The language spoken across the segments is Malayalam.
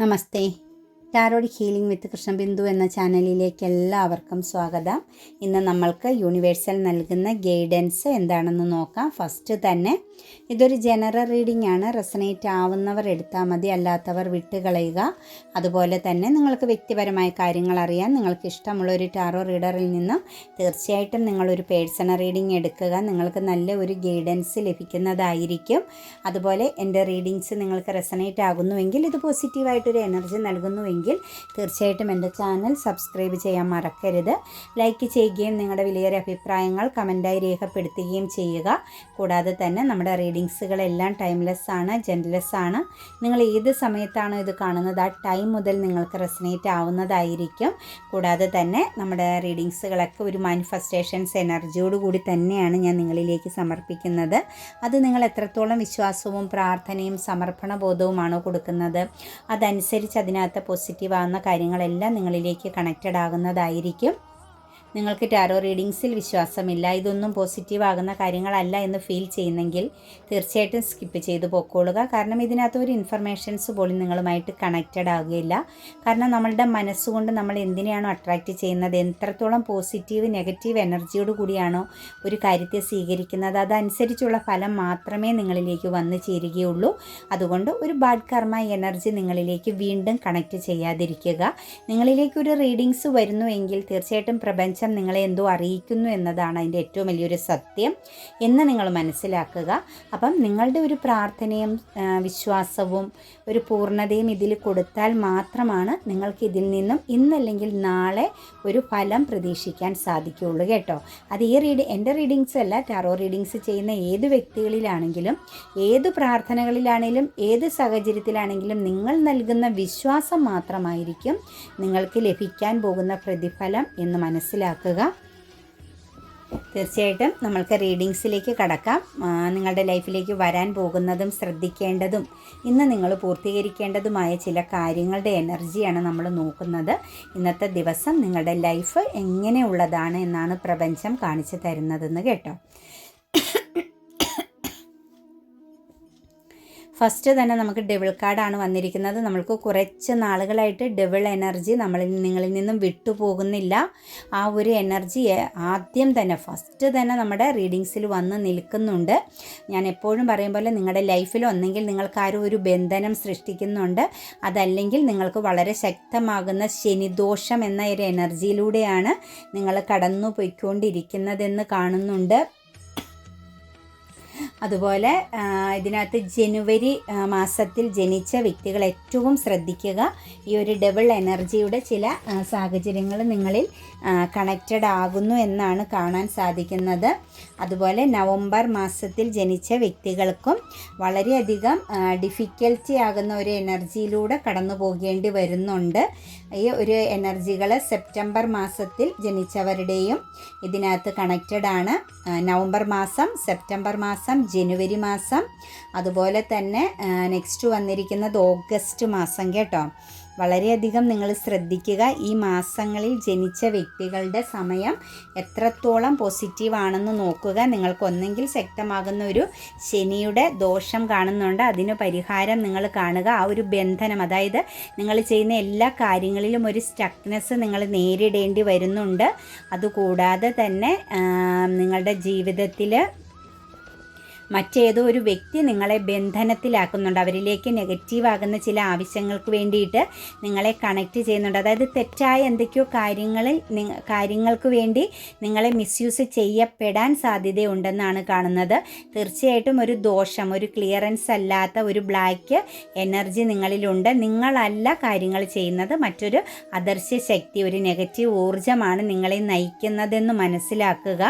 नमस्ते। ടാരോഡ് ഹീലിംഗ് വിത്ത് കൃഷ്ണബിന്ദു എന്ന ചാനലിലേക്ക് എല്ലാവർക്കും സ്വാഗതം. ഇന്ന് നമ്മൾക്ക് യൂണിവേഴ്സൽ നൽകുന്ന ഗൈഡൻസ് എന്താണെന്ന് നോക്കാം. ഫസ്റ്റ് തന്നെ ഇതൊരു ജനറൽ റീഡിംഗ് ആണ്. റെസനേറ്റ് ആവുന്നവർ എടുത്താൽ മതി അല്ലാത്തവർ വിട്ടുകളയുക അതുപോലെ തന്നെ നിങ്ങൾക്ക് വ്യക്തിപരമായ കാര്യങ്ങൾ അറിയാൻ നിങ്ങൾക്ക് ഇഷ്ടമുള്ള ഒരു ടാറോ റീഡറിൽ നിന്നും തീർച്ചയായിട്ടും നിങ്ങളൊരു പേഴ്സണൽ റീഡിംഗ് എടുക്കുക. നിങ്ങൾക്ക് നല്ല ഒരു ഗൈഡൻസ് ലഭിക്കുന്നതായിരിക്കും. അതുപോലെ എന്റെ റീഡിങ്സ് നിങ്ങൾക്ക് റെസനേറ്റ് ആകുന്നുവെങ്കിൽ ഇത് പോസിറ്റീവായിട്ടൊരു എനർജി നൽകുന്നുവെങ്കിൽ തീർച്ചയായിട്ടും എന്റെ ചാനൽ സബ്സ്ക്രൈബ് ചെയ്യാൻ മറക്കരുത്. ലൈക്ക് ചെയ്യുകയും നിങ്ങളുടെ വിലയേറിയ അഭിപ്രായങ്ങൾ കമന്റായി രേഖപ്പെടുത്തുകയും ചെയ്യുക. കൂടാതെ തന്നെ നമ്മുടെ റീഡിങ്സുകളെല്ലാം ടൈംലെസ് ആണ് ജെൻലെസ് ആണ്. നിങ്ങൾ ഏത് സമയത്താണോ ഇത് കാണുന്നത്? ആ ടൈം മുതൽ നിങ്ങൾക്ക് റെസനേറ്റ് ആവുന്നതായിരിക്കും. കൂടാതെ തന്നെ നമ്മുടെ റീഡിങ്സുകളൊക്കെ ഒരു മാനിഫെസ്റ്റേഷൻസ് എനർജിയോട് കൂടി തന്നെയാണ് ഞാൻ നിങ്ങളിലേക്ക് സമർപ്പിക്കുന്നത്. അത് നിങ്ങൾ എത്രത്തോളം വിശ്വാസവും പ്രാർത്ഥനയും സമർപ്പണ ബോധവുമാണോ കൊടുക്കുന്നത്? അതനുസരിച്ച് അതിനകത്ത് പോസിറ്റീവ് ആകുന്ന കാര്യങ്ങളെല്ലാം നിങ്ങളിലേക്ക് കണക്റ്റഡ് ആകുന്നതായിരിക്കും. നിങ്ങൾക്ക് ടാരോ റീഡിങ്സിൽ വിശ്വാസമില്ല. ഇതൊന്നും പോസിറ്റീവ് ആകുന്ന കാര്യങ്ങളല്ല എന്ന് ഫീൽ ചെയ്യുന്നെങ്കിൽ തീർച്ചയായിട്ടും സ്കിപ്പ് ചെയ്ത് പൊക്കോളുക. കാരണം ഇതിനകത്ത് ഒരു ഇൻഫർമേഷൻസ് പോലും നിങ്ങളുമായിട്ട് കണക്റ്റഡ് ആകുകയില്ല കാരണം നമ്മളുടെ മനസ്സുകൊണ്ട് നമ്മൾ എന്തിനെയാണോ അട്രാക്റ്റ് ചെയ്യുന്നത് എത്രത്തോളം പോസിറ്റീവ് നെഗറ്റീവ് എനർജിയോട് കൂടിയാണോ ഒരു കാര്യത്തെ സ്വീകരിക്കുന്നത് അതനുസരിച്ചുള്ള ഫലം മാത്രമേ നിങ്ങളിലേക്ക് വന്നു ചേരുകയുള്ളൂ. അതുകൊണ്ട് ഒരു ബാഡ് കർമ്മ എനർജി നിങ്ങളിലേക്ക് വീണ്ടും കണക്റ്റ് ചെയ്യാതിരിക്കുക. നിങ്ങളിലേക്ക് ഒരു റീഡിങ്സ് വരുന്നുവെങ്കിൽ തീർച്ചയായിട്ടും പ്രപഞ്ചം നിങ്ങളെ എന്തോ അറിയിക്കുന്നു എന്നതാണ് അതിന്റെ ഏറ്റവും വലിയൊരു സത്യം എന്ന് നിങ്ങൾ മനസ്സിലാക്കുക. അപ്പം നിങ്ങളുടെ ഒരു പ്രാർത്ഥനയും വിശ്വാസവും ഒരു പൂർണതയും ഇതിൽ കൊടുത്താൽ മാത്രമാണ് നിങ്ങൾക്ക് ഇതിൽ നിന്നും ഇന്നല്ലെങ്കിൽ നാളെ ഒരു ഫലം പ്രതീക്ഷിക്കാൻ സാധിക്കുകയുള്ളൂ കേട്ടോ. അത് ഈ റീഡ് എന്റെ റീഡിങ്സ് അല്ല ടാറോ റീഡിങ്സ് ചെയ്യുന്ന ഏത് വ്യക്തികളിലാണെങ്കിലും ഏത് പ്രാർത്ഥനകളിലാണെങ്കിലും ഏത് സാഹചര്യത്തിലാണെങ്കിലും നിങ്ങൾ നൽകുന്ന വിശ്വാസം മാത്രമായിരിക്കും നിങ്ങൾക്ക് ലഭിക്കാൻ പോകുന്ന പ്രതിഫലം എന്ന് മനസ്സിലാക്കുക. തീർച്ചയായിട്ടും നമ്മൾക്ക് റീഡിങ്സിലേക്ക് കടക്കാം. നിങ്ങളുടെ ലൈഫിലേക്ക് വരാൻ പോകുന്നതും ശ്രദ്ധിക്കേണ്ടതും ഇന്ന് നിങ്ങൾ പൂർത്തീകരിക്കേണ്ടതുമായ ചില കാര്യങ്ങളുടെ എനർജിയാണ് നമ്മൾ നോക്കുന്നത്. ഇന്നത്തെ ദിവസം നിങ്ങളുടെ ലൈഫ് എങ്ങനെയുള്ളതാണ് എന്നാണ് പ്രപഞ്ചം കാണിച്ചു തരുന്നതെന്ന് കേട്ടോ. ഫസ്റ്റ് തന്നെ നമുക്ക് ഡെവിൾ കാർഡാണ് വന്നിരിക്കുന്നത്. നമ്മൾക്ക് കുറച്ച് നാളുകളായിട്ട് ഡെവിൾ എനർജി നമ്മളിൽ നിങ്ങളിൽ നിന്നും വിട്ടുപോകുന്നില്ല. ആ ഒരു എനർജി ആദ്യം തന്നെ ഫസ്റ്റ് തന്നെ നമ്മുടെ റീഡിങ്സിൽ വന്ന് നിൽക്കുന്നുണ്ട്. ഞാൻ എപ്പോഴും പറയും പോലെ നിങ്ങളുടെ ലൈഫിൽ ഒന്നെങ്കിൽ നിങ്ങൾക്ക് ആരും ഒരു ബന്ധനം സൃഷ്ടിക്കുന്നുണ്ട്. അതല്ലെങ്കിൽ നിങ്ങൾക്ക് വളരെ ശക്തമാകുന്ന ശനിദോഷം എന്ന ഒരു എനർജിയിലൂടെയാണ് നിങ്ങൾ കടന്നു പോയിക്കൊണ്ടിരിക്കുന്നതെന്ന് കാണുന്നുണ്ട്. അതുപോലെ ഇതിനകത്ത് ജനുവരി മാസത്തിൽ ജനിച്ച വ്യക്തികൾ ഏറ്റവും ശ്രദ്ധിക്കുക. ഈ ഒരു ഡബിൾ എനർജിയുടെ ചില സാഹചര്യങ്ങൾ നിങ്ങളിൽ കണക്റ്റഡ് ആകുന്നു എന്നാണ് കാണാൻ സാധിക്കുന്നത്. അതുപോലെ നവംബർ മാസത്തിൽ ജനിച്ച വ്യക്തികൾക്കും വളരെയധികം ഡിഫിക്കൽറ്റി ആകുന്ന ഒരു എനർജിയിലൂടെ കടന്നു പോകേണ്ടി വരുന്നുണ്ട്. ഈ ഒരു എനർജികൾ സെപ്റ്റംബർ മാസത്തിൽ ജനിച്ചവരുടെയും ഇതിനകത്ത് കണക്റ്റഡ് ആണ്. നവംബർ മാസം സെപ്റ്റംബർ മാസം ജനുവരി മാസം. അതുപോലെ തന്നെ നെക്സ്റ്റ് വന്നിരിക്കുന്നത് ഓഗസ്റ്റ് മാസം കേട്ടോ. വളരെയധികം നിങ്ങൾ ശ്രദ്ധിക്കുക. ഈ മാസങ്ങളിൽ ജനിച്ച വ്യക്തികളുടെ സമയം എത്രത്തോളം പോസിറ്റീവ് ആണെന്ന് നോക്കുക. നിങ്ങൾക്കൊന്നെങ്കിൽ ശക്തമാകുന്ന ഒരു ശനിയുടെ ദോഷം കാണുന്നുണ്ട്. അതിന് പരിഹാരം നിങ്ങൾ കാണുക. ആ ഒരു ബന്ധനം അതായത് നിങ്ങൾ ചെയ്യുന്ന എല്ലാ കാര്യങ്ങളിലും ഒരു സ്റ്റക്നെസ് നിങ്ങൾ നേരിടേണ്ടി വരുന്നുണ്ട്. അതുകൂടാതെ തന്നെ നിങ്ങളുടെ ജീവിതത്തിൽ മറ്റേതോ ഒരു വ്യക്തി നിങ്ങളെ ബന്ധനത്തിലാക്കുന്നുണ്ട്. അവരിലേക്ക് നെഗറ്റീവ് ആകുന്ന ചില ആവശ്യങ്ങൾക്ക് വേണ്ടിയിട്ട് നിങ്ങളെ കണക്റ്റ് ചെയ്യുന്നുണ്ട്. അതായത് തെറ്റായ എന്തൊക്കെയോ കാര്യങ്ങളിൽ കാര്യങ്ങൾക്ക് വേണ്ടി നിങ്ങളെ മിസ്യൂസ് ചെയ്യപ്പെടാൻ സാധ്യതയുണ്ടെന്നാണ് കാണുന്നത്. തീർച്ചയായിട്ടും ഒരു ദോഷം ഒരു ക്ലിയറൻസ് അല്ലാത്ത ഒരു ബ്ലാക്ക് എനർജി നിങ്ങളിലുണ്ട്. നിങ്ങളല്ല കാര്യങ്ങൾ ചെയ്യുന്നത്. മറ്റൊരു അദർശ്യ ശക്തി ഒരു നെഗറ്റീവ് ഊർജമാണ് നിങ്ങളെ നയിക്കുന്നതെന്ന് മനസ്സിലാക്കുക.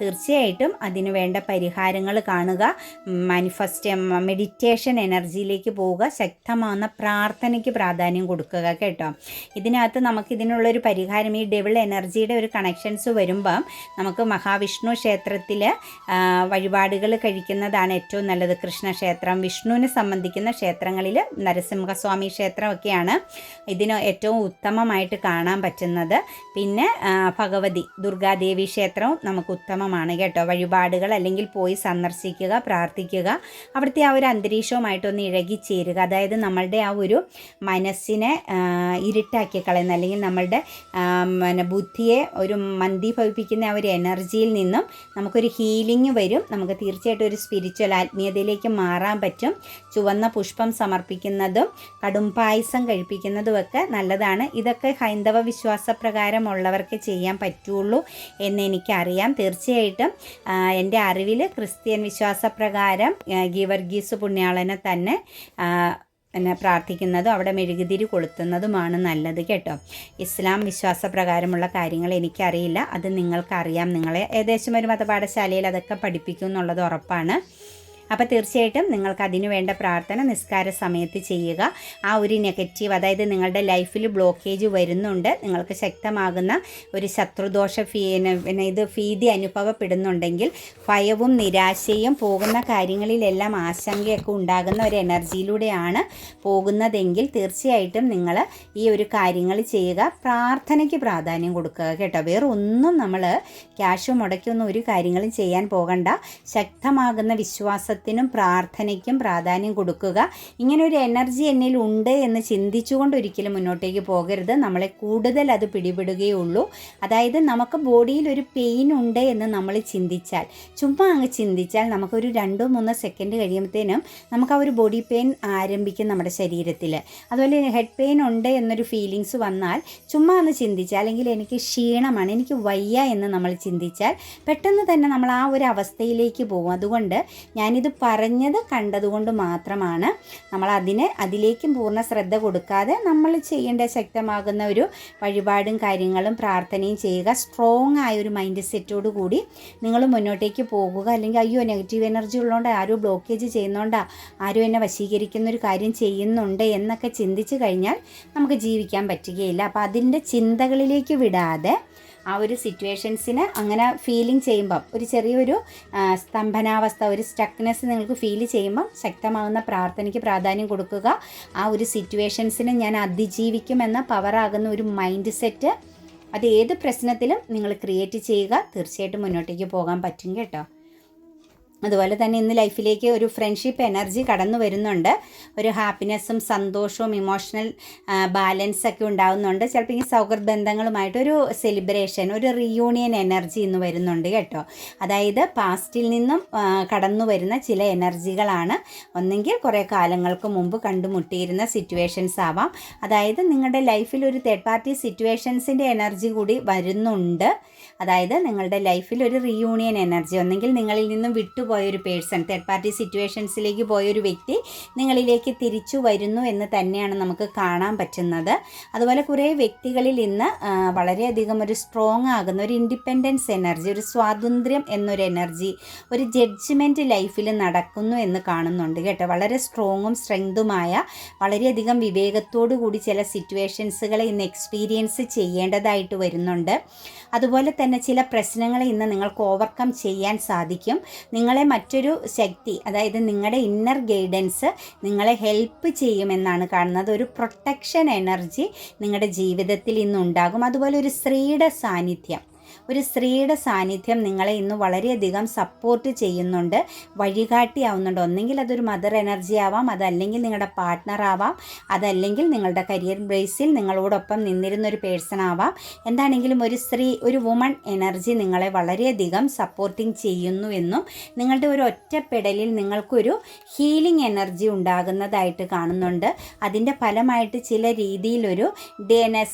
തീർച്ചയായിട്ടും അതിനു വേണ്ട പരിഹാരങ്ങൾ കാണുക. മാനിഫെസ്റ്റ് മെഡിറ്റേഷൻ എനർജിയിലേക്ക് പോവുക ശക്തമാകുന്ന പ്രാർത്ഥനയ്ക്ക് പ്രാധാന്യം കൊടുക്കുക കേട്ടോ. ഇതിനകത്ത് നമുക്ക് ഇതിനുള്ളൊരു പരിഹാരം ഈ ഡെവിൾ എനർജിയുടെ ഒരു കണക്ഷൻസ് വരുമ്പം നമുക്ക് മഹാവിഷ്ണു ക്ഷേത്രത്തിൽ വഴിപാടുകൾ കഴിക്കുന്നതാണ് ഏറ്റവും നല്ലത്. കൃഷ്ണക്ഷേത്രം വിഷ്ണുവിനെ സംബന്ധിക്കുന്ന ക്ഷേത്രങ്ങളിൽ നരസിംഹസ്വാമി ക്ഷേത്രമൊക്കെയാണ് ഇതിന് ഏറ്റവും ഉത്തമമായിട്ട് കാണാൻ പറ്റുന്നത്. പിന്നെ ഭഗവതി ദുർഗാദേവി ക്ഷേത്രവും നമുക്ക് ഉത്തമമാണ് കേട്ടോ. വഴിപാടുകൾ അല്ലെങ്കിൽ പോയി സന്ദർശിക്കുക ചെയ്യുക പ്രാർത്ഥിക്കുക. അവിടുത്തെ ആ ഒരു അന്തരീക്ഷവുമായിട്ടൊന്ന് ഇഴകിച്ചേരുക അതായത് നമ്മളുടെ ആ ഒരു മനസ്സിനെ ഇരുട്ടാക്കി കളയുന്ന അല്ലെങ്കിൽ നമ്മളുടെ പിന്നെ ബുദ്ധിയെ ഒരു മന്ദീഭവിപ്പിക്കുന്ന ആ ഒരു എനർജിയിൽ നിന്നും നമുക്കൊരു ഹീലിംഗ് വരും. നമുക്ക് തീർച്ചയായിട്ടും ഒരു സ്പിരിച്വൽ ആത്മീയതയിലേക്ക് മാറാൻ പറ്റും. ചുവന്ന പുഷ്പം സമർപ്പിക്കുന്നതും കടും പായസം കഴിപ്പിക്കുന്നതുമൊക്കെ നല്ലതാണ്. ഇതൊക്കെ ഹൈന്ദവ വിശ്വാസപ്രകാരമുള്ളവർക്ക് ചെയ്യാൻ പറ്റുള്ളൂ എന്ന് എനിക്കറിയാം. തീർച്ചയായിട്ടും എന്റെ അറിവിൽ ക്രിസ്ത്യൻ വിശ്വാസപ്രകാരം ഗീവർഗീസ് പുണ്യാളനെ തന്നെ പിന്നെ പ്രാർത്ഥിക്കുന്നതും അവിടെ മെഴുകുതിരി കൊളുത്തുന്നതുമാണ് നല്ലത് കേട്ടോ. ഇസ്ലാം വിശ്വാസപ്രകാരമുള്ള കാര്യങ്ങൾ എനിക്കറിയില്ല. അത് നിങ്ങൾക്കറിയാം. നിങ്ങളെ ഏകദേശം ഒരു മതപാഠശാലയിൽ അതൊക്കെ പഠിപ്പിക്കും എന്നുള്ളത് ഉറപ്പാണ്. അപ്പോൾ തീർച്ചയായിട്ടും നിങ്ങൾക്ക് അതിനു വേണ്ട പ്രാർത്ഥന നിസ്കാര സമയത്ത് ചെയ്യുക. ആ ഒരു നെഗറ്റീവ് അതായത് നിങ്ങളുടെ ലൈഫിൽ ബ്ലോക്കേജ് വരുന്നുണ്ട്. നിങ്ങൾക്ക് ശക്തമാകുന്ന ഒരു ശത്രുദോഷ ഫീ പിന്നെ ഇത് ഭീതി അനുഭവപ്പെടുന്നുണ്ടെങ്കിൽ ഭയവും നിരാശയും പോകുന്ന കാര്യങ്ങളിലെല്ലാം ആശങ്കയൊക്കെ ഉണ്ടാകുന്ന ഒരു എനർജിയിലൂടെയാണ് പോകുന്നതെങ്കിൽ തീർച്ചയായിട്ടും നിങ്ങൾ ഈ ഒരു കാര്യങ്ങൾ ചെയ്യുക. പ്രാർത്ഥനയ്ക്ക് പ്രാധാന്യം കൊടുക്കുക കേട്ടോ. വേറെ ഒന്നും നമ്മൾ ക്യാഷ് മുടക്കിയൊന്നും ഒരു കാര്യങ്ങളും ചെയ്യാൻ പോകണ്ട. ശക്തമാകുന്ന വിശ്വാസത്തിനും പ്രാർത്ഥനയ്ക്കും പ്രാധാന്യം കൊടുക്കുക. ഇങ്ങനെ ഒരു എനർജി എന്നിൽ ഉണ്ട് എന്ന് ചിന്തിച്ചുകൊണ്ട് ഒരിക്കലും മുന്നോട്ടേക്ക് പോകരുത്. നമ്മളെ കൂടുതൽ അത് പിടിപെടുകയുള്ളൂ. അതായത് നമുക്ക് ബോഡിയിൽ ഒരു പെയിൻ ഉണ്ട് എന്ന് നമ്മൾ ചിന്തിച്ചാൽ ചുമ്മാ അങ്ങ് ചിന്തിച്ചാൽ നമുക്കൊരു രണ്ടോ മൂന്നോ സെക്കൻഡ് കഴിയുമ്പോഴത്തേനും നമുക്ക് ആ ഒരു ബോഡി പെയിൻ ആരംഭിക്കും നമ്മുടെ ശരീരത്തിൽ. അതുപോലെ ഹെഡ് പെയിൻ ഉണ്ട് എന്നൊരു ഫീലിങ്സ് വന്നാൽ ചുമ്മാ ഒന്ന് ചിന്തിച്ചാൽ അല്ലെങ്കിൽ എനിക്ക് ക്ഷീണമാണ് എനിക്ക് വയ്യ എന്ന് നമ്മൾ ചിന്തിച്ചാൽ പെട്ടെന്ന് തന്നെ നമ്മൾ ആ ഒരു അവസ്ഥയിലേക്ക് പോകും. അതുകൊണ്ട് ഞാനിത് പറഞ്ഞത് കണ്ടതുകൊണ്ട് മാത്രമാണ് നമ്മൾ അതിന് അതിലേക്കും പൂർണ ശ്രദ്ധ കൊടുക്കാതെ നമ്മൾ ചെയ്യേണ്ട ശക്തമാകുന്ന ഒരു വഴിപാടും കാര്യങ്ങളും പ്രാർത്ഥനയും ചെയ്യുക. സ്ട്രോങ് ആയ ഒരു മൈൻഡ് സെറ്റോട് കൂടി നിങ്ങൾ മുന്നോട്ടേക്ക് പോകുക. അല്ലെങ്കിൽ അയ്യോ നെഗറ്റീവ് എനർജി ഉള്ളതുകൊണ്ട് ആരോ ബ്ലോക്കേജ് ചെയ്യുന്നതുകൊണ്ടാ ആരോ എന്നെ വശീകരിക്കുന്ന ഒരു കാര്യം ചെയ്യുന്നുണ്ട് എന്നൊക്കെ ചിന്തിച്ച് കഴിഞ്ഞാൽ നമുക്ക് ജീവിക്കാൻ പറ്റുകയില്ല. അപ്പോൾ അതിന്റെ ചിന്തകളിലേക്ക് വിടാതെ ആ ഒരു സിറ്റുവേഷൻസിന് അങ്ങനെ ഫീലിംഗ് ചെയ്യുമ്പം ഒരു ചെറിയൊരു സ്തംഭനാവസ്ഥ ഒരു സ്റ്റക്നെസ് നിങ്ങൾക്ക് ഫീൽ ചെയ്യുമ്പം ശക്തമാകുന്ന പ്രാർത്ഥനയ്ക്ക് പ്രാധാന്യം കൊടുക്കുക. ആ ഒരു സിറ്റുവേഷൻസിനെ ഞാൻ അതിജീവിക്കുമെന്ന പവറാകുന്ന ഒരു മൈൻഡ് സെറ്റ് അത് ഏത് പ്രശ്നത്തിലും നിങ്ങൾ ക്രിയേറ്റ് ചെയ്യുക. തീർച്ചയായിട്ടും മുന്നോട്ടേക്ക് പോകാൻ പറ്റും കേട്ടോ. അതുപോലെ തന്നെ ഇന്ന് ലൈഫിലേക്ക് ഒരു ഫ്രണ്ട്ഷിപ്പ് എനർജി കടന്നു വരുന്നുണ്ട്. ഒരു ഹാപ്പിനെസ്സും സന്തോഷവും ഇമോഷണൽ ബാലൻസ് ഒക്കെ ഉണ്ടാകുന്നുണ്ട് ചിലപ്പോൾ ഈ സൗഹൃദ ബന്ധങ്ങളുമായിട്ട് ഒരു സെലിബ്രേഷൻ ഒരു റിയൂണിയൻ എനർജി ഇന്ന് വരുന്നുണ്ട് കേട്ടോ. അതായത് പാസ്റ്റിൽ നിന്നും കടന്നു വരുന്ന ചില എനർജികളാണ് ഒന്നെങ്കിൽ കുറേ കാലങ്ങൾക്ക് മുമ്പ് കണ്ടുമുട്ടിയിരുന്ന സിറ്റുവേഷൻസ് ആവാം. അതായത് നിങ്ങളുടെ ലൈഫിൽ ഒരു തേർഡ് പാർട്ടി സിറ്റുവേഷൻസിന്റെ എനർജി കൂടി വരുന്നുണ്ട്. അതായത് നിങ്ങളുടെ ലൈഫിൽ ഒരു റിയൂണിയൻ എനർജി ഒന്നെങ്കിൽ നിങ്ങളിൽ നിന്നും വിട്ടുപോയ ഒരു പേഴ്സൺ തേർഡ് പാർട്ടി സിറ്റുവേഷൻസിലേക്ക് പോയ ഒരു വ്യക്തി നിങ്ങളിലേക്ക് തിരിച്ചു വരുന്നു എന്ന് തന്നെയാണ് നമുക്ക് കാണാൻ പറ്റുന്നത്. അതുപോലെ കുറേ വ്യക്തികളിൽ ഇന്ന് വളരെയധികം ഒരു സ്ട്രോങ് ആകുന്ന ഒരു ഇൻഡിപെൻഡൻസ് എനർജി ഒരു സ്വാതന്ത്ര്യം എന്നൊരു എനർജി ഒരു ജഡ്ജ്മെന്റ് ലൈഫിൽ നടക്കുന്നു എന്ന് കാണുന്നുണ്ട് കേട്ടോ. വളരെ സ്ട്രോങ്ങും സ്ട്രെങ്തുമായ വളരെയധികം വിവേകത്തോടു കൂടി ചില സിറ്റുവേഷൻസുകളെ ഇന്ന് എക്സ്പീരിയൻസ് ചെയ്യേണ്ടതായിട്ട് വരുന്നുണ്ട്. അതുപോലെ തന്നെ ചില പ്രശ്നങ്ങളെ ഇന്ന് നിങ്ങൾക്ക് ഓവർകം ചെയ്യാൻ സാധിക്കും. നിങ്ങളെ മറ്റൊരു ശക്തി അതായത് നിങ്ങളുടെ ഇന്നർ ഗൈഡൻസ് നിങ്ങളെ ഹെൽപ്പ് ചെയ്യുമെന്നാണ് കാണുന്നത്. ഒരു പ്രൊട്ടക്ഷൻ എനർജി നിങ്ങളുടെ ജീവിതത്തിൽ ഇന്നുണ്ടാകും. അതുപോലെ ഒരു സ്ത്രീയുടെ സാന്നിധ്യം. ഒരു സ്ത്രീയുടെ സാന്നിധ്യം നിങ്ങളെ ഇന്ന് വളരെയധികം സപ്പോർട്ട് ചെയ്യുന്നുണ്ട്. വഴികാട്ടിയാവുന്നുണ്ട്. ഒന്നെങ്കിൽ അതൊരു മദർ എനർജി ആവാം. അതല്ലെങ്കിൽ നിങ്ങളുടെ പാർട്ട്ണർ ആവാം. അതല്ലെങ്കിൽ നിങ്ങളുടെ കരിയർ ബ്രേസിൽ നിങ്ങളോടൊപ്പം നിന്നിരുന്ന ഒരു പേഴ്സൺ ആവാം. എന്താണെങ്കിലും ഒരു സ്ത്രീ ഒരു വുമൺ എനർജി നിങ്ങളെ വളരെയധികം സപ്പോർട്ടിങ് ചെയ്യുന്നു എന്നും നിങ്ങളുടെ ഒരു ഒറ്റപ്പെടലിൽ നിങ്ങൾക്കൊരു ഹീലിംഗ് എനർജി ഉണ്ടാകുന്നതായിട്ട് കാണുന്നുണ്ട്. അതിന്റെ ഫലമായിട്ട് ചില രീതിയിലൊരു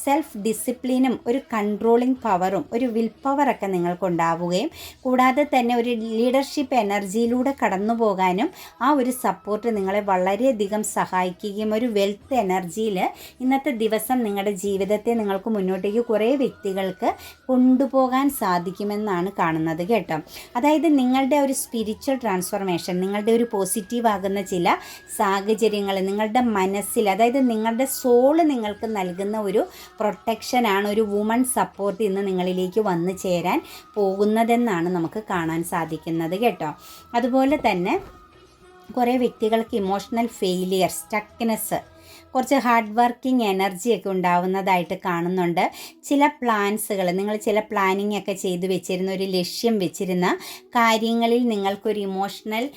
സെൽഫ് ഡിസിപ്ലിനും ഒരു കൺട്രോളിംഗ് പവറും ഒരു വിൽ പവറൊക്കെ നിങ്ങൾക്കുണ്ടാവുകയും കൂടാതെ തന്നെ ഒരു ലീഡർഷിപ്പ് എനർജിയിലൂടെ കടന്നു പോകാനും ആ ഒരു സപ്പോർട്ട് നിങ്ങളെ വളരെയധികം സഹായിക്കുകയും ഒരു വെൽത്ത് എനർജിയിൽ ഇന്നത്തെ ദിവസം നിങ്ങളുടെ ജീവിതത്തെ നിങ്ങൾക്ക് മുന്നോട്ടേക്ക് കുറേ വ്യക്തികൾക്ക് കൊണ്ടുപോകാൻ സാധിക്കുമെന്നാണ് കാണുന്നത് കേട്ടോ. അതായത് നിങ്ങളുടെ ഒരു സ്പിരിച്വൽ ട്രാൻസ്ഫോർമേഷൻ നിങ്ങളുടെ ഒരു പോസിറ്റീവ് ആകുന്ന ചില സാഹചര്യങ്ങൾ നിങ്ങളുടെ മനസ്സിൽ അതായത് നിങ്ങളുടെ സോൾ നിങ്ങൾക്ക് നൽകുന്ന ഒരു പ്രൊട്ടക്ഷനാണ് ഒരു വുമൺ സപ്പോർട്ട് ഇന്ന് നിങ്ങളിലേക്ക് വന്നു ചേരാൻ പോകുന്നതെന്നാണ് നമുക്ക് കാണാൻ സാധിക്കുന്നത് കേട്ടോ. അതുപോലെ തന്നെ കുറേ വ്യക്തികൾക്ക് ഇമോഷണൽ ഫെയിലിയർ സ്റ്റക്നെസ് കുറച്ച് ഹാർഡ് വർക്കിംഗ് എനർജിയൊക്കെ ഉണ്ടാവുന്നതായിട്ട് കാണുന്നുണ്ട്. ചില പ്ലാൻസുകൾ നിങ്ങൾ ചില പ്ലാനിങ് ഒക്കെ ചെയ്തു വെച്ചിരുന്ന ഒരു ലക്ഷ്യം വെച്ചിരുന്ന കാര്യങ്ങളിൽ നിങ്ങൾക്കൊരു ഇമോഷണൽ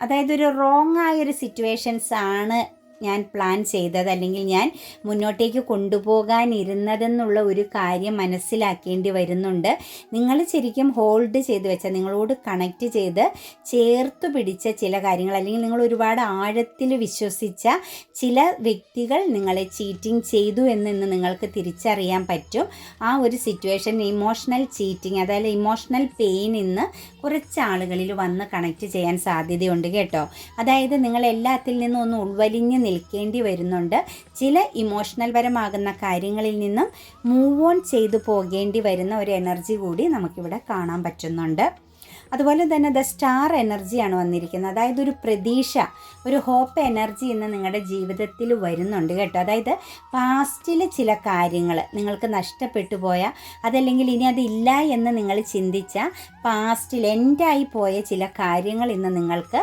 അതായത് ഒരു റോങ് ആയൊരു സിറ്റുവേഷൻസ് ആണ് ഞാൻ പ്ലാൻ ചെയ്തത് അല്ലെങ്കിൽ ഞാൻ മുന്നോട്ടേക്ക് കൊണ്ടുപോകാനിരുന്നതെന്നുള്ള ഒരു കാര്യം മനസ്സിലാക്കേണ്ടി വരുന്നുണ്ട്. നിങ്ങൾ ശരിക്കും ഹോൾഡ് ചെയ്ത് വെച്ച നിങ്ങളോട് കണക്റ്റ് ചെയ്ത് ചേർത്ത് പിടിച്ച ചില കാര്യങ്ങൾ അല്ലെങ്കിൽ നിങ്ങൾ ഒരുപാട് ആഴത്തിൽ വിശ്വസിച്ച ചില വ്യക്തികൾ നിങ്ങളെ ചീറ്റിംഗ് ചെയ്തു എന്ന് നിങ്ങൾക്ക് തിരിച്ചറിയാൻ പറ്റും. ആ ഒരു സിറ്റുവേഷൻ ഇമോഷണൽ ചീറ്റിംഗ് അതായത് ഇമോഷണൽ പെയിൻ ഇന്ന് കുറച്ച് ആളുകളിൽ വന്ന് കണക്റ്റ് ചെയ്യാൻ സാധ്യതയുണ്ട് കേട്ടോ. അതായത് നിങ്ങൾ എല്ലാത്തിൽ നിന്നും ഒന്ന് ഉൾവലിഞ്ഞ് നിൽക്കേണ്ടി വരുന്നുണ്ട്. ചില ഇമോഷണൽ പരമാകുന്ന കാര്യങ്ങളിൽ നിന്നും മൂവ് ഓൺ ചെയ്തു പോകേണ്ടി വരുന്ന ഒരു എനർജി കൂടി നമുക്കിവിടെ കാണാൻ പറ്റുന്നുണ്ട്. അതുപോലെ തന്നെ ദ സ്റ്റാർ എനർജിയാണ് വന്നിരിക്കുന്നത്. അതായത് ഒരു പ്രതീക്ഷ ഒരു ഹോപ്പ് എനർജി ഇന്ന് നിങ്ങളുടെ ജീവിതത്തിൽ വരുന്നുണ്ട് കേട്ടോ. അതായത് പാസ്റ്റിൽ ചില കാര്യങ്ങൾ നിങ്ങൾക്ക് നഷ്ടപ്പെട്ടു പോയ അതല്ലെങ്കിൽ ഇനി അതില്ല എന്ന് നിങ്ങൾ ചിന്തിച്ച പാസ്റ്റിൽ എൻഡായി പോയ ചില കാര്യങ്ങൾ ഇന്ന് നിങ്ങൾക്ക്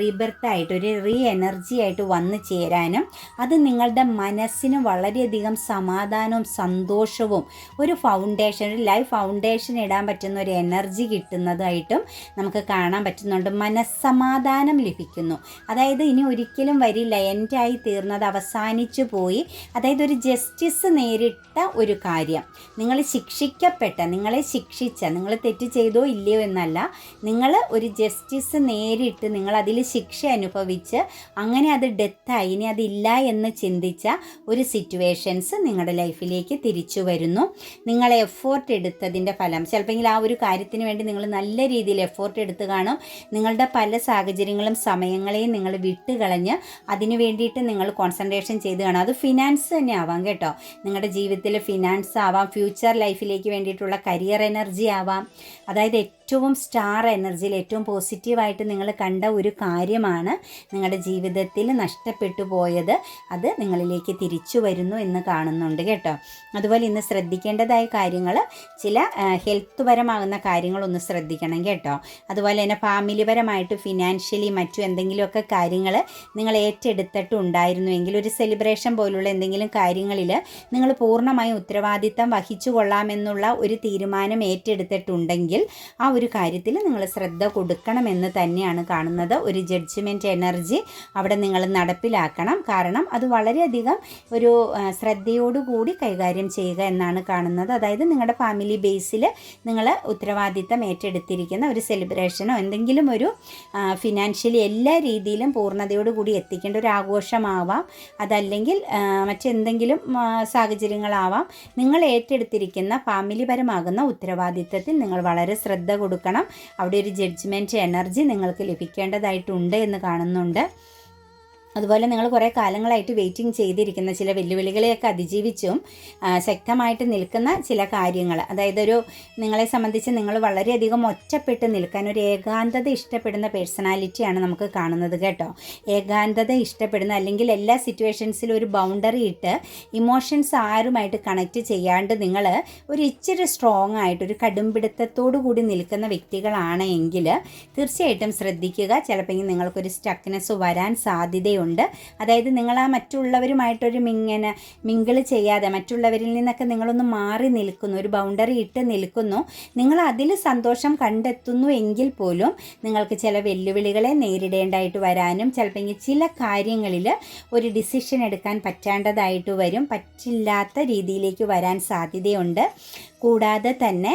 റീബർത്തായിട്ട് ഒരു റീ എനർജി ആയിട്ട് വന്നു ചേരാനും അത് നിങ്ങളുടെ മനസ്സിന് വളരെയധികം സമാധാനവും സന്തോഷവും ഒരു ഫൗണ്ടേഷൻ ഒരു ലൈഫ് ഫൗണ്ടേഷൻ ഇടാൻ പറ്റുന്ന ഒരു എനർജി കിട്ടുന്നതായിട്ട് ആയിട്ടും നമുക്ക് കാണാൻ പറ്റുന്നുണ്ട്. മനസ്സമാധാനം ലഭിക്കുന്നു. അതായത് ഇനി ഒരിക്കലും വരില്ല. എൻഡായി തീർന്നത് അവസാനിച്ചു പോയി. അതായത് ഒരു ജസ്റ്റിസ് നേരിട്ട ഒരു കാര്യം. നിങ്ങൾ ശിക്ഷിക്കപ്പെട്ട നിങ്ങളെ ശിക്ഷിച്ച നിങ്ങൾ തെറ്റ് ചെയ്തോ ഇല്ലയോ എന്നല്ല. നിങ്ങൾ ഒരു ജസ്റ്റിസ് നേരിട്ട് നിങ്ങൾ അതിൽ ശിക്ഷ അനുഭവിച്ച് അങ്ങനെ അത് ഡെത്തായി ഇനി അതില്ല എന്ന് ചിന്തിച്ച ഒരു സിറ്റുവേഷൻസ് നിങ്ങളുടെ ലൈഫിലേക്ക് തിരിച്ചു വരുന്നു. നിങ്ങൾ എഫോർട്ട് എടുത്തതിന്റെ ഫലം. ചിലപ്പോൾ ആ ഒരു കാര്യത്തിന് വേണ്ടി നിങ്ങൾ നല്ല രീതിയിൽ എഫോർട്ട് എടുത്ത് കാണും. നിങ്ങളുടെ പല സാഹചര്യങ്ങളും സമയങ്ങളെയും നിങ്ങൾ വിട്ടുകളഞ്ഞ് അതിനു വേണ്ടിയിട്ട് നിങ്ങൾ കോൺസെൻട്രേഷൻ ചെയ്ത് കാണും. അത് ഫിനാൻസ് തന്നെ ആവാം കേട്ടോ. നിങ്ങളുടെ ജീവിതത്തിൽ ഫിനാൻസ് ആവാം ഫ്യൂച്ചർ ലൈഫിലേക്ക് വേണ്ടിയിട്ടുള്ള കരിയർ എനർജി ആവാം. അതായത് ഏറ്റവും സ്റ്റാർ എനർജിയിൽ ഏറ്റവും പോസിറ്റീവായിട്ട് നിങ്ങൾ കണ്ട ഒരു കാര്യമാണ് നിങ്ങളുടെ ജീവിതത്തിൽ നഷ്ടപ്പെട്ടു പോയത്. അത് നിങ്ങളിലേക്ക് തിരിച്ചു വരുന്നു എന്ന് കാണുന്നുണ്ട് കേട്ടോ. അതുപോലെ ഇന്ന് ശ്രദ്ധിക്കേണ്ടതായ കാര്യങ്ങൾ ചില ഹെൽത്ത് പരമാകുന്ന കാര്യങ്ങളൊന്ന് ശ്രദ്ധിക്കണം കേട്ടോ. അതുപോലെ തന്നെ ഫാമിലി പരമായിട്ട് ഫിനാൻഷ്യലി മറ്റു എന്തെങ്കിലുമൊക്കെ കാര്യങ്ങൾ നിങ്ങൾ ഏറ്റെടുത്തിട്ടുണ്ടായിരുന്നുവെങ്കിൽ ഒരു സെലിബ്രേഷൻ പോലുള്ള എന്തെങ്കിലും കാര്യങ്ങളിൽ നിങ്ങൾ പൂർണമായും ഉത്തരവാദിത്തം വഹിച്ചു കൊള്ളാമെന്നുള്ള ഒരു തീരുമാനം ഏറ്റെടുത്തിട്ടുണ്ടെങ്കിൽ ആ ഒരു കാര്യത്തിൽ നിങ്ങൾ ശ്രദ്ധ കൊടുക്കണമെന്ന് തന്നെയാണ് കാണുന്നത്. ഒരു ജഡ്ജ്മെന്റ് എനർജി അവിടെ നിങ്ങൾ നടപ്പിലാക്കണം. കാരണം അത് വളരെയധികം ഒരു ശ്രദ്ധയോടുകൂടി കൈകാര്യം ചെയ്യുക എന്നാണ് കാണുന്നത്. അതായത് നിങ്ങളുടെ ഫാമിലി ബേസിൽ നിങ്ങൾ ഉത്തരവാദിത്തം ഏറ്റെടുത്തിരിക്കുന്ന ഒരു സെലിബ്രേഷനോ എന്തെങ്കിലും ഒരു ഫിനാൻഷ്യലി എല്ലാ രീതിയിലും പൂർണതയോടുകൂടി എത്തിക്കേണ്ട ഒരു ആഘോഷമാവാം. അതല്ലെങ്കിൽ മറ്റെന്തെങ്കിലും സാഹചര്യങ്ങളാവാം. നിങ്ങൾ ഏറ്റെടുത്തിരിക്കുന്ന ഫാമിലി പരമാകുന്ന ഉത്തരവാദിത്തത്തിൽ നിങ്ങൾ വളരെ ശ്രദ്ധ കൊടുക്കണം. അവിടെ ഒരു ജഡ്ജ്മെന്റ് എനർജി നിങ്ങൾക്ക് ലഭിക്കേണ്ടതായിട്ടുണ്ട് എന്ന് കാണുന്നുണ്ട്. അതുപോലെ നിങ്ങൾ കുറേ കാലങ്ങളായിട്ട് വെയിറ്റിംഗ് ചെയ്തിരിക്കുന്ന ചില വെല്ലുവിളികളെയൊക്കെ അതിജീവിച്ചും ശക്തമായിട്ട് നിൽക്കുന്ന ചില കാര്യങ്ങൾ. അതായത് ഒരു നിങ്ങളെ സംബന്ധിച്ച് നിങ്ങൾ വളരെയധികം ഒറ്റപ്പെട്ട് നിൽക്കാൻ ഒരു ഏകാന്തത ഇഷ്ടപ്പെടുന്ന പേഴ്സണാലിറ്റിയാണ് നമുക്ക് കാണുന്നത് കേട്ടോ. ഏകാന്തത ഇഷ്ടപ്പെടുന്ന അല്ലെങ്കിൽ എല്ലാ സിറ്റുവേഷൻസിലും ഒരു ബൗണ്ടറി ഇട്ട് ഇമോഷൻസ് ആരുമായിട്ട് കണക്റ്റ് ചെയ്യാണ്ട് നിങ്ങൾ ഒരു ഇച്ചിരി സ്ട്രോങ് ആയിട്ട് ഒരു കടുംപിടുത്തത്തോടു കൂടി നിൽക്കുന്ന വ്യക്തികളാണ് എങ്കിൽ തീർച്ചയായിട്ടും ശ്രദ്ധിക്കുക. ചിലപ്പോൾ നിങ്ങൾക്കൊരു സ്റ്റക്നെസ് വരാൻ സാധ്യതയുണ്ട്. ഉണ്ട്. അതായത് നിങ്ങൾ ആ മറ്റുള്ളവരുമായിട്ടൊരു മിങ്ങനെ മിങ്കിൾ ചെയ്യാതെ മറ്റുള്ളവരിൽ നിന്നൊക്കെ നിങ്ങളൊന്ന് മാറി നിൽക്കുന്നു ഒരു ബൗണ്ടറി ഇട്ട് നിൽക്കുന്നു. നിങ്ങൾ അതിൽ സന്തോഷം കണ്ടെത്തുന്നു എങ്കിൽ പോലും നിങ്ങൾക്ക് ചില വെല്ലുവിളികളെ നേരിടേണ്ടതായിട്ട് വരാനും ചിലപ്പോൾ ചില കാര്യങ്ങളിൽ ഒരു ഡിസിഷൻ എടുക്കാൻ പറ്റാണ്ടതായിട്ട് വരും പറ്റില്ലാത്ത രീതിയിലേക്ക് വരാൻ സാധ്യതയുണ്ട്. കൂടാതെ തന്നെ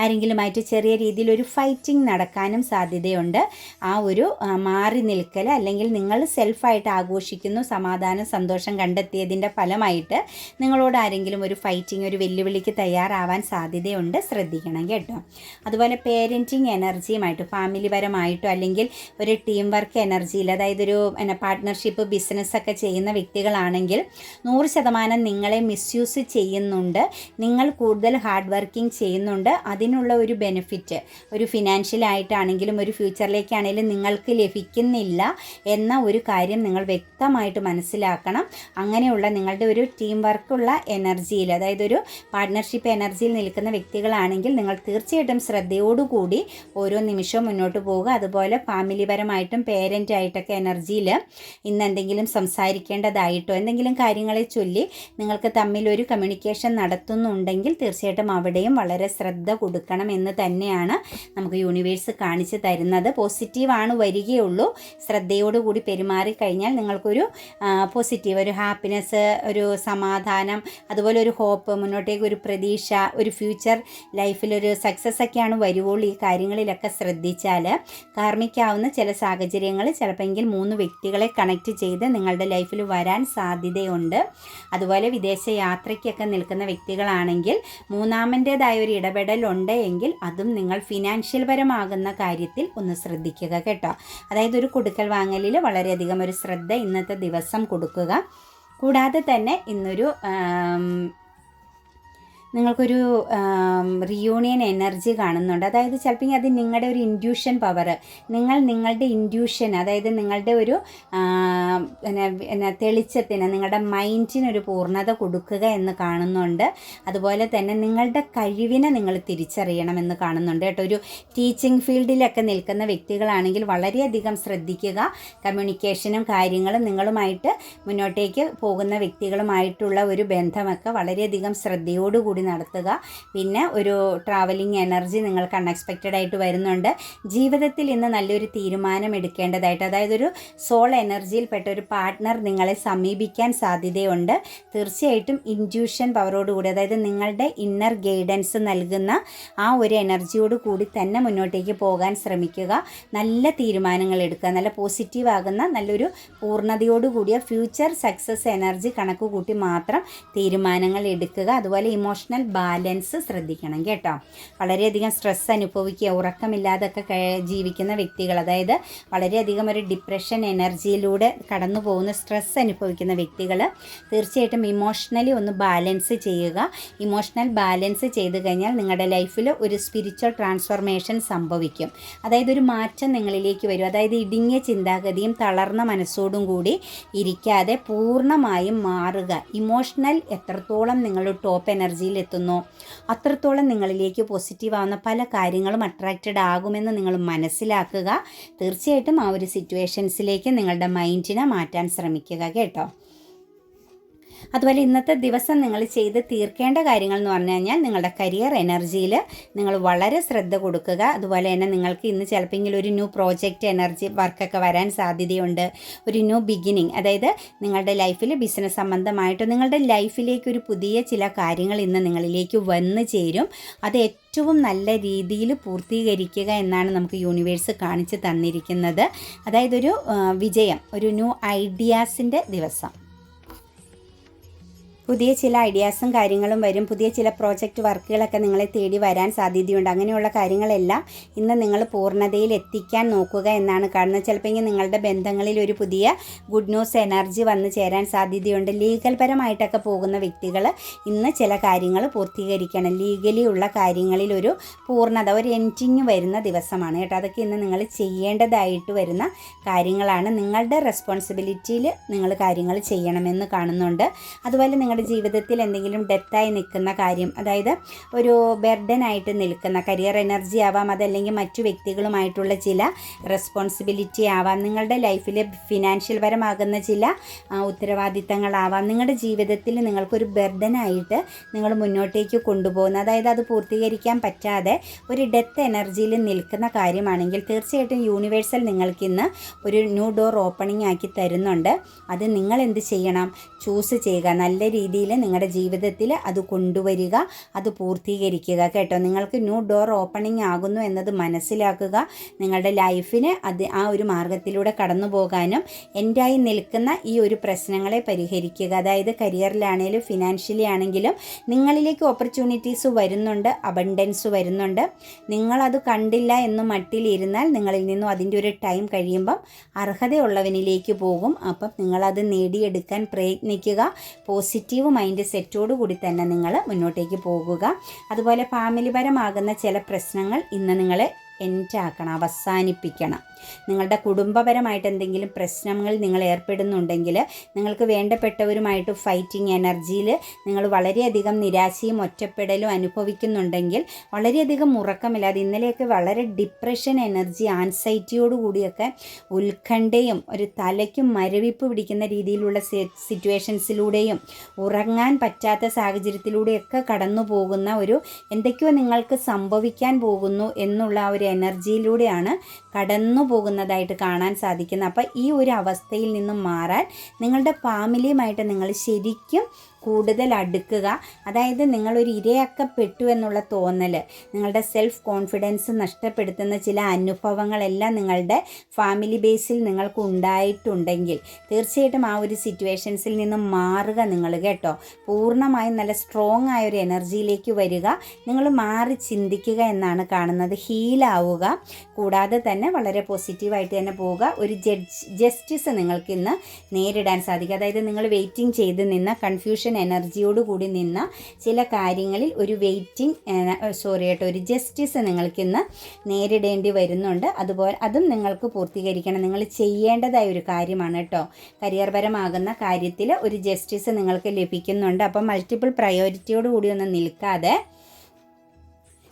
ആരെങ്കിലുമായിട്ട് ചെറിയ രീതിയിൽ ഒരു ഫൈറ്റിംഗ് നടക്കാനും സാധ്യതയുണ്ട്. ആ ഒരു മാറി നിൽക്കൽ അല്ലെങ്കിൽ നിങ്ങൾ സെൽഫായിട്ട് ആഘോഷിക്കുന്നു സമാധാനം സന്തോഷം കണ്ടെത്തിയതിന്റെ ഫലമായിട്ട് നിങ്ങളോട് ആരെങ്കിലും ഒരു ഫൈറ്റിംഗ് ഒരു വെല്ലുവിളിക്ക് തയ്യാറാവാൻ സാധ്യതയുണ്ട്. ശ്രദ്ധിക്കണം കേട്ടോ. അതുപോലെ പേരന്റിങ് എനർജിയുമായിട്ട് ഫാമിലി പരമായിട്ടോ അല്ലെങ്കിൽ ഒരു ടീം വർക്ക് എനർജിയിൽ അതായത് ഒരു എന്നാ പാർട്ട്ണർഷിപ്പ് ബിസിനസ്സൊക്കെ ചെയ്യുന്ന വ്യക്തികളാണെങ്കിൽ നൂറ് ശതമാനം നിങ്ങളെ മിസ്യൂസ് ചെയ്യുന്നുണ്ട്. നിങ്ങൾ കൂടുതൽ ഹാർഡ് വർക്കിംഗ് ചെയ്യുന്നുണ്ട്. അതിന് അതിനുള്ള ഒരു ബെനിഫിറ്റ് ഒരു ഫിനാൻഷ്യലായിട്ടാണെങ്കിലും ഒരു ഫ്യൂച്ചറിലേക്കാണെങ്കിലും നിങ്ങൾക്ക് ലഭിക്കുന്നില്ല എന്ന ഒരു കാര്യം നിങ്ങൾ വ്യക്തമായിട്ട് മനസ്സിലാക്കണം. അങ്ങനെയുള്ള നിങ്ങളുടെ ഒരു ടീം വർക്കുള്ള എനർജിയിൽ അതായത് ഒരു പാർട്ട്ണർഷിപ്പ് എനർജിയിൽ നിൽക്കുന്ന വ്യക്തികളാണെങ്കിൽ നിങ്ങൾ തീർച്ചയായിട്ടും ശ്രദ്ധയോടുകൂടി ഓരോ നിമിഷവും മുന്നോട്ട് പോവുക. അതുപോലെ ഫാമിലിപരമായിട്ടും പേരന്റായിട്ടൊക്കെ എനർജിയിൽ ഇന്ന് എന്തെങ്കിലും സംസാരിക്കേണ്ടതായിട്ടോ എന്തെങ്കിലും കാര്യങ്ങളെ ചൊല്ലി നിങ്ങൾക്ക് തമ്മിൽ ഒരു കമ്മ്യൂണിക്കേഷൻ നടത്തുന്നുണ്ടെങ്കിൽ തീർച്ചയായിട്ടും അവിടെയും വളരെ ശ്രദ്ധ കൊടുക്കണം എന്ന് തന്നെയാണ് നമുക്ക് യൂണിവേഴ്സ് കാണിച്ചു തരുന്നത്. പോസിറ്റീവാണ് വരികയുള്ളൂ. ശ്രദ്ധയോടുകൂടി പെരുമാറി കഴിഞ്ഞാൽ നിങ്ങൾക്കൊരു പോസിറ്റീവ് ഒരു ഹാപ്പിനെസ് ഒരു സമാധാനം അതുപോലെ ഒരു ഹോപ്പ് മുന്നോട്ടേക്ക് ഒരു പ്രതീക്ഷ ഒരു ഫ്യൂച്ചർ ലൈഫിലൊരു സക്സസ് ഒക്കെയാണ് വരുവുള്ളൂ ഈ കാര്യങ്ങളിലൊക്കെ ശ്രദ്ധിച്ചാൽ. കാർമ്മിക്കാവുന്ന ചില സാഹചര്യങ്ങൾ ചിലപ്പോൾ മൂന്ന് വ്യക്തികളെ കണക്റ്റ് ചെയ്ത് നിങ്ങളുടെ ലൈഫിൽ വരാൻ സാധ്യതയുണ്ട്. അതുപോലെ വിദേശ യാത്രയ്ക്കൊക്കെ നിൽക്കുന്ന വ്യക്തികളാണെങ്കിൽ മൂന്നാമന്റേതായ ഒരു ഇടപെടൽ ഉണ്ട് എങ്കിൽ അതും നിങ്ങൾ ഫിനാൻഷ്യൽ പരമാകുന്ന കാര്യത്തിൽ ഒന്ന് ശ്രദ്ധിക്കുക കേട്ടോ. അതായത് ഒരു കൊടുക്കൽ വാങ്ങലിൽ വളരെയധികം ഒരു ശ്രദ്ധ ഇന്നത്തെ ദിവസം കൊടുക്കുക. കൂടാതെ തന്നെ ഇന്നൊരു നിങ്ങൾക്കൊരു റിയൂണിയൻ എനർജി കാണുന്നുണ്ട്. അതായത് ചിലപ്പോൾ അത് നിങ്ങളുടെ ഒരു ഇൻഡ്യൂഷൻ പവർ നിങ്ങൾ നിങ്ങളുടെ ഇൻഡ്യൂഷൻ അതായത് നിങ്ങളുടെ ഒരു തെളിച്ചത്തിന് നിങ്ങളുടെ മൈൻഡിനൊരു പൂർണത കൊടുക്കുക എന്ന് കാണുന്നുണ്ട്. അതുപോലെ തന്നെ നിങ്ങളുടെ കഴിവിനെ നിങ്ങൾ തിരിച്ചറിയണമെന്ന് കാണുന്നുണ്ട് കേട്ടോ. ഒരു ടീച്ചിങ് ഫീൽഡിലൊക്കെ നിൽക്കുന്ന വ്യക്തികളാണെങ്കിൽ വളരെയധികം ശ്രദ്ധിക്കുക. കമ്മ്യൂണിക്കേഷനും കാര്യങ്ങളും നിങ്ങളുമായിട്ട് മുന്നോട്ടേക്ക് പോകുന്ന വ്യക്തികളുമായിട്ടുള്ള ഒരു ബന്ധമൊക്കെ വളരെയധികം ശ്രദ്ധയോടുകൂടി കൂടി നടത്തുക. പിന്നെ ഒരു ട്രാവലിംഗ് എനർജി നിങ്ങൾക്ക് അൺഎക്സ്പെക്റ്റഡ് ആയിട്ട് വരുന്നുണ്ട്. ജീവിതത്തിൽ ഇന്ന് നല്ലൊരു തീരുമാനം എടുക്കേണ്ടതായിട്ട് അതായത് ഒരു സോൾ എനർജിയിൽപ്പെട്ട ഒരു പാർട്ട്ണർ നിങ്ങളെ സമീപിക്കാൻ സാധ്യതയുണ്ട്. തീർച്ചയായിട്ടും ഇൻഡ്യൂഷൻ പവറോടുകൂടി അതായത് നിങ്ങളുടെ ഇന്നർ ഗൈഡൻസ് നൽകുന്ന ആ ഒരു എനർജിയോട് കൂടി തന്നെ മുന്നോട്ടേക്ക് പോകാൻ ശ്രമിക്കുക. നല്ല തീരുമാനങ്ങൾ എടുക്കുക. നല്ല പോസിറ്റീവ് ആകുന്ന നല്ലൊരു പൂർണതയോടുകൂടിയ ഫ്യൂച്ചർ സക്സസ് എനർജി കണക്ക് കൂട്ടി മാത്രം തീരുമാനങ്ങൾ എടുക്കുക. അതുപോലെ ഇമോഷൻ ഇമോഷണൽ ബാലൻസ് ശ്രദ്ധിക്കണം കേട്ടോ. വളരെയധികം സ്ട്രെസ് അനുഭവിക്കുക ഉറക്കമില്ലാതൊക്കെ ജീവിക്കുന്ന വ്യക്തികൾ അതായത് വളരെയധികം ഒരു ഡിപ്രഷൻ എനർജിയിലൂടെ കടന്നു പോകുന്ന സ്ട്രെസ് അനുഭവിക്കുന്ന വ്യക്തികൾ തീർച്ചയായിട്ടും ഇമോഷണലി ഒന്ന് ബാലൻസ് ചെയ്യുക. ഇമോഷണൽ ബാലൻസ് ചെയ്ത് കഴിഞ്ഞാൽ നിങ്ങളുടെ ലൈഫിൽ ഒരു സ്പിരിച്വൽ ട്രാൻസ്ഫോർമേഷൻ സംഭവിക്കും. അതായത് ഒരു മാറ്റം നിങ്ങളിലേക്ക് വരും. അതായത് ഇടുങ്ങിയ ചിന്താഗതിയും തളർന്ന മനസ്സോടും കൂടി ഇരിക്കാതെ പൂർണമായും മാറുക. ഇമോഷണൽ എത്രത്തോളം നിങ്ങൾ ടോപ്പ് എനർജിയിൽ എത്തുന്നു അത്രത്തോളം നിങ്ങളിലേക്ക് പോസിറ്റീവ് ആവുന്ന പല കാര്യങ്ങളും അട്രാക്റ്റഡ് ആകുമെന്ന് നിങ്ങൾ മനസ്സിലാക്കുക. തീർച്ചയായിട്ടും ആ ഒരു സിറ്റുവേഷൻസിലേക്ക് നിങ്ങളുടെ മൈൻഡിനെ മാറ്റാൻ ശ്രമിക്കുക കേട്ടോ. അതുപോലെ ഇന്നത്തെ ദിവസം നിങ്ങൾ ചെയ്ത് തീർക്കേണ്ട കാര്യങ്ങൾ എന്ന് പറഞ്ഞു കഴിഞ്ഞാൽ നിങ്ങളുടെ കരിയർ എനർജിയിൽ നിങ്ങൾ വളരെ ശ്രദ്ധ കൊടുക്കുക. അതുപോലെ തന്നെ നിങ്ങൾക്ക് ഇന്ന് ചിലപ്പോൾ ഒരു ന്യൂ പ്രോജക്റ്റ് എനർജി വർക്കൊക്കെ വരാൻ സാധ്യതയുണ്ട്. ഒരു ന്യൂ ബിഗിനിങ് അതായത് നിങ്ങളുടെ ലൈഫിൽ ബിസിനസ് സംബന്ധമായിട്ട് നിങ്ങളുടെ ലൈഫിലേക്ക് ഒരു പുതിയ ചില കാര്യങ്ങൾ ഇന്ന് നിങ്ങളിലേക്ക് വന്നു ചേരും. അത് ഏറ്റവും നല്ല രീതിയിൽ പൂർത്തീകരിക്കുക എന്നാണ് നമുക്ക് യൂണിവേഴ്സ് കാണിച്ചു തന്നിരിക്കുന്നത്. അതായത് ഒരു വിജയം ഒരു ന്യൂ ഐഡിയാസിന്റെ ദിവസം. പുതിയ ചില ഐഡിയാസും കാര്യങ്ങളും വരും. പുതിയ ചില പ്രോജക്റ്റ് വർക്കുകളൊക്കെ നിങ്ങളെ തേടി വരാൻ സാധ്യതയുണ്ട്. അങ്ങനെയുള്ള കാര്യങ്ങളെല്ലാം ഇന്ന് നിങ്ങൾ പൂർണതയിൽ എത്തിക്കാൻ നോക്കുക എന്നാണ് കാണുന്നത്. ചിലപ്പോൾ നിങ്ങളുടെ ബന്ധങ്ങളിൽ ഒരു പുതിയ ഗുഡ് ന്യൂസ് എനർജി വന്നു ചേരാൻ സാധ്യതയുണ്ട്. ലീഗൽ പരമായിട്ടൊക്കെ പോകുന്ന വ്യക്തികൾ ഇന്ന് ചില കാര്യങ്ങൾ പൂർത്തീകരിക്കണം. ലീഗലി ഉള്ള കാര്യങ്ങളിൽ ഒരു പൂർണത ഒരു എന്റിങ് വരുന്ന ദിവസമാണ് കേട്ടോ. അതൊക്കെ ഇന്ന് നിങ്ങൾ ചെയ്യേണ്ടതായിട്ട് വരുന്ന കാര്യങ്ങളാണ്. നിങ്ങളുടെ റെസ്പോൺസിബിലിറ്റിയിൽ നിങ്ങൾ കാര്യങ്ങൾ ചെയ്യണമെന്ന് കാണുന്നുണ്ട്. അതുപോലെ നിങ്ങളുടെ നമ്മുടെ ജീവിതത്തിൽ എന്തെങ്കിലും ഡെത്തായി നിൽക്കുന്ന കാര്യം അതായത് ഒരു ബെർഡനായിട്ട് നിൽക്കുന്ന കരിയർ എനർജി ആവാം അതല്ലെങ്കിൽ മറ്റു വ്യക്തികളുമായിട്ടുള്ള ചില റെസ്പോൺസിബിലിറ്റി ആവാം നിങ്ങളുടെ ലൈഫിൽ ഫിനാൻഷ്യൽ പരമാകുന്ന ചില ഉത്തരവാദിത്തങ്ങളാവാം നിങ്ങളുടെ ജീവിതത്തിൽ നിങ്ങൾക്കൊരു ബെർഡനായിട്ട് നിങ്ങൾ മുന്നോട്ടേക്ക് കൊണ്ടുപോകുന്ന അതായത് അത് പൂർത്തീകരിക്കാൻ പറ്റാതെ ഒരു ഡെത്ത് എനർജിയിൽ നിൽക്കുന്ന കാര്യമാണെങ്കിൽ തീർച്ചയായിട്ടും യൂണിവേഴ്സൽ നിങ്ങൾക്കിന്ന് ഒരു ന്യൂ ഡോർ ഓപ്പണിംഗ് ആക്കി തരുന്നുണ്ട്. അത് നിങ്ങൾ എന്ത് ചെയ്യണം? ചൂസ് ചെയ്യുക. നല്ല രീതിയിൽ രീതിയിൽ നിങ്ങളുടെ ജീവിതത്തിൽ അത് കൊണ്ടുവരിക അത് പൂർത്തീകരിക്കുക കേട്ടോ. നിങ്ങൾക്ക് ന്യൂ ഡോർ ഓപ്പണിംഗ് ആകുന്നു എന്നത് മനസ്സിലാക്കുക നിങ്ങളുടെ ലൈഫിന് അത് ആ ഒരു മാർഗത്തിലൂടെ കടന്നു പോകാനും എന്റായി നിൽക്കുന്ന ഈ ഒരു പ്രശ്നങ്ങളെ പരിഹരിക്കുക. അതായത് കരിയറിലാണെങ്കിലും ഫിനാൻഷ്യലി ആണെങ്കിലും നിങ്ങളിലേക്ക് ഓപ്പർച്യൂണിറ്റീസ് വരുന്നുണ്ട് അബണ്ടൻസ് വരുന്നുണ്ട്. നിങ്ങളത് കണ്ടില്ല എന്ന് മട്ടിലിരുന്നാൽ നിങ്ങളിൽ നിന്നും അതിന്റെ ഒരു ടൈം കഴിയുമ്പം അർഹതയുള്ളവനിലേക്ക് പോകും. അപ്പം നിങ്ങളത് നേടിയെടുക്കാൻ പ്രയത്നിക്കുക പോസിറ്റീവ് പോസിറ്റീവ് മൈൻഡ് സെറ്റോടു കൂടി തന്നെ നിങ്ങൾ മുന്നോട്ടേക്ക് പോകുക. അതുപോലെ ഫാമിലിപരമാകുന്ന ചില പ്രശ്നങ്ങൾ ഇന്ന് എന്റാക്കണം അവസാനിപ്പിക്കണം. നിങ്ങളുടെ കുടുംബപരമായിട്ട് എന്തെങ്കിലും പ്രശ്നങ്ങൾ നിങ്ങൾ ഏർപ്പെടുന്നുണ്ടെങ്കിൽ നിങ്ങൾക്ക് വേണ്ടപ്പെട്ടവരുമായിട്ട് ഫൈറ്റിംഗ് എനർജിയിൽ നിങ്ങൾ വളരെയധികം നിരാശയും ഒറ്റപ്പെടലും അനുഭവിക്കുന്നുണ്ടെങ്കിൽ വളരെയധികം ഉറക്കമില്ലാതെ ഇന്നലെയൊക്കെ വളരെ ഡിപ്രഷൻ എനർജി ആൻസൈറ്റിയോട് കൂടിയൊക്കെ ഉത്കണ്ഠയും ഒരു തലയ്ക്കും മരവിപ്പ് പിടിക്കുന്ന രീതിയിലുള്ള സിറ്റുവേഷൻസിലൂടെയും ഉറങ്ങാൻ പറ്റാത്ത സാഹചര്യത്തിലൂടെയൊക്കെ കടന്നു പോകുന്ന ഒരു എന്തൊക്കെയോ നിങ്ങൾക്ക് സംഭവിക്കാൻ പോകുന്നു എന്നുള്ള ഒരു എനർജിയിലൂടെയാണ് കടന്നു പോകുന്നതായിട്ട് കാണാൻ സാധിക്കുന്നത്. അപ്പോൾ ഈ ഒരു അവസ്ഥയിൽ നിന്നും മാറാൻ നിങ്ങളുടെ ഫാമിലിയുമായിട്ട് നിങ്ങൾ ശരിക്കും കൂടുതൽ അടുക്കുക. അതായത് നിങ്ങളൊരു ഇരയാക്കപ്പെട്ടു എന്നുള്ള തോന്നൽ നിങ്ങളുടെ സെൽഫ് കോൺഫിഡൻസ് നഷ്ടപ്പെടുത്തുന്ന ചില അനുഭവങ്ങളെല്ലാം നിങ്ങളുടെ ഫാമിലി ബേസിൽ നിങ്ങൾക്ക് ഉണ്ടായിട്ടുണ്ടെങ്കിൽ തീർച്ചയായിട്ടും ആ ഒരു സിറ്റുവേഷൻസിൽ നിന്നും മാറുക നിങ്ങൾ കേട്ടോ. പൂർണമായും നല്ല സ്ട്രോങ് ആയ ഒരു എനർജിയിലേക്ക് വരിക. നിങ്ങൾ മാറി ചിന്തിക്കുക എന്നാണ് കാണുന്നത്. ഹീലാവുക കൂടാതെ തന്നെ വളരെ പോസിറ്റീവായിട്ട് തന്നെ പോവുക. ഒരു ജഡ്ജ് ജസ്റ്റിസ് നിങ്ങൾക്ക് ഇന്ന് നേരിടാൻ സാധിക്കും. അതായത് നിങ്ങൾ വെയിറ്റിംഗ് ചെയ്ത് നിന്ന കൺഫ്യൂഷൻ എനർജിയോട് കൂടി നിന്ന ചില കാര്യങ്ങളിൽ ഒരു വെയിറ്റിംഗ് സോറി കേട്ടോ ഒരു ജസ്റ്റിസ് നിങ്ങൾക്കിന്ന് നേരിടേണ്ടി വരുന്നുണ്ട്. അതുപോലെ അതും നിങ്ങൾക്ക് പൂർത്തീകരിക്കണം. നിങ്ങൾ ചെയ്യേണ്ടതായ ഒരു കാര്യമാണ് കേട്ടോ. കരിയർപരമാകുന്ന കാര്യത്തിൽ ഒരു ജസ്റ്റിസ് നിങ്ങൾക്ക് ലഭിക്കുന്നുണ്ട്. അപ്പം മൾട്ടിപ്പിൾ പ്രയോറിറ്റിയോട് കൂടി ഒന്ന് നിൽക്കാതെ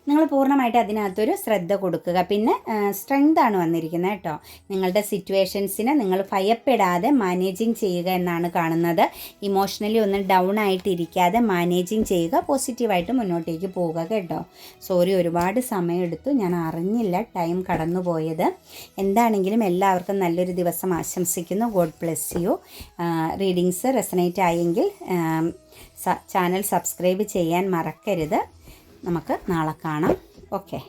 നിങ്ങൾ പൂർണമായിട്ട് അതിനകത്തൊരു ശ്രദ്ധ കൊടുക്കുക. പിന്നെ സ്ട്രെങ്ത് ആണ് വന്നിരിക്കുന്നത് കേട്ടോ. നിങ്ങളുടെ സിറ്റുവേഷൻസിനെ നിങ്ങൾ ഭയപ്പെടാതെ മാനേജിങ് ചെയ്യുക എന്നാണ് കാണുന്നത്. ഇമോഷണലി ഒന്ന് ഡൗൺ ആയിട്ടിരിക്കാതെ മാനേജിങ് ചെയ്യുക പോസിറ്റീവായിട്ട് മുന്നോട്ടേക്ക് പോവുക കേട്ടോ. സോറി ഒരുപാട് സമയമെടുത്തു. ഞാൻ അറിഞ്ഞില്ല ടൈം കടന്നു പോയത് എന്താണെങ്കിലും എല്ലാവർക്കും നല്ലൊരു ദിവസം ആശംസിക്കുന്നു. God bless you readings resonate ആയെങ്കിൽ ചാനൽ സബ്സ്ക്രൈബ് ചെയ്യാൻ മറക്കരുത്. നമുക്ക് നാളെ കാണാം. ഓക്കെ.